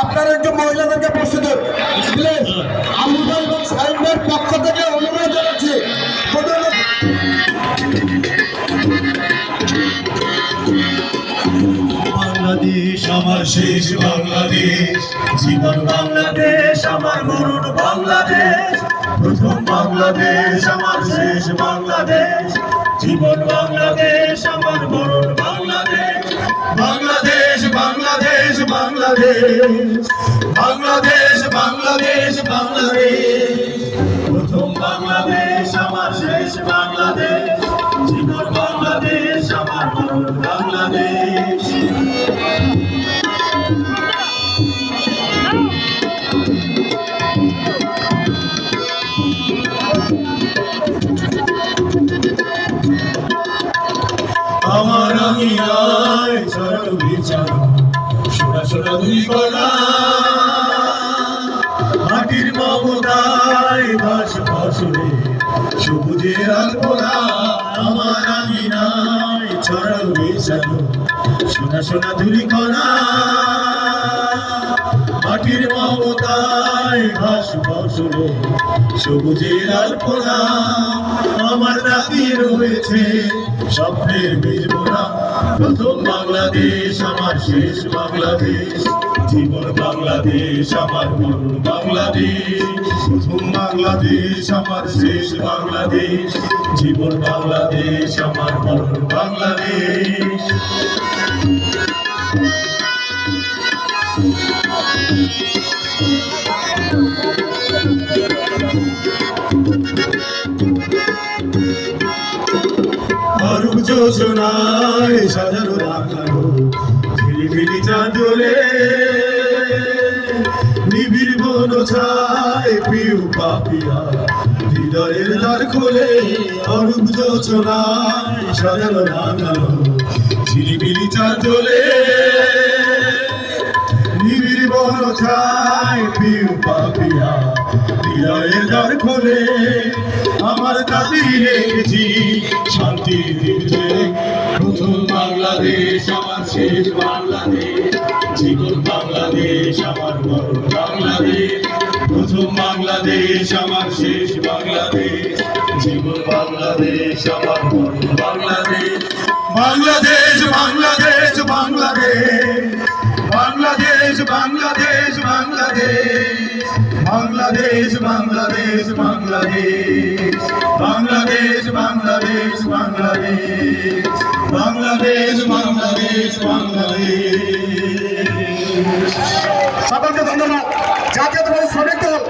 আপনার একটু মহিলাদেরকে প্রস্তুত বুঝলেন আমরা এবং সাইডের পক্ষ থেকে অনুরোধ জানাচ্ছি। বাংলাদেশ আমার শেষ বাংলাদেশ, জীবন বাংলাদেশ, আমার গরুর বাংলাদেশ। প্রথম বাংলাদেশ, আমার শেষ বাংলাদেশ। জীবন বাংলাদেশ। বাংলাদেশ বাংলাদেশ বাংলাদেশ প্রথম বাংলাদেশ, আমার শেষ বাংলাদেশ। জীবন বাংলাদেশ, আমার বাংলাদেশ। আমার আমি আয় বিচার। বাসনা ভুলিব না মাটির মমতায় বাস ফসলে সবুজে রাখব না আমার আমি নাই ছড়াও বেশালো সোনা সোনা ধুলি কণা মাটির মমতায় ঘাস ফসলে সবুজের আলপনা আমার নাতি রয়েছে স্বপ্নের বীজ বোনা। প্রথম বাংলাদেশ, আমার শেষ বাংলাদেশ। জীবন বাংলাদেশ, আমার মরণ বাংলাদেশ। প্রথম বাংলাদেশ, আমার শেষ বাংলাদেশ। জীবন বাংলাদেশ, আমার মরণ বাংলাদেশ। অরূপ যোজনায় সাজানো রাখানো ঝিলিমিলি চাঁদলে নিবিড় বন ছায় পিউ পাপিয়া হৃদয়ের দ্বার খোলে অরূপ যোজনায় সাজানো রাখানো ঝিলিমিলি চাঁদলে বন পিউ পাপিয়া হৃদয়ের দ্বার খোলে, আমার দাদি রেখেছি শান্তির দিবসে প্রথম বাংলাদেশ, আমার শেষ বাংলাদেশ, জীবন বাংলাদেশ, আমার মরণ বাংলাদেশ। প্রথম বাংলাদেশ, আমার শেষ বাংলাদেশ, জীবন বাংলাদেশ, আমার মরণ বাংলাদেশ। বাংলাদেশ বাংলাদেশ বাংলাদেশ। বাংলাদেশ বাংলাদেশ বাংলাদেশ বাংলাদেশ বাংলাদেশ বাংলাদেশ বাংলাদেশ বাংলাদেশ বাংলাদেশ বাংলাদেশ বাংলাদেশ সকলকে ধন্যবাদ জাতীয়তাবাদী শ্রমিক দল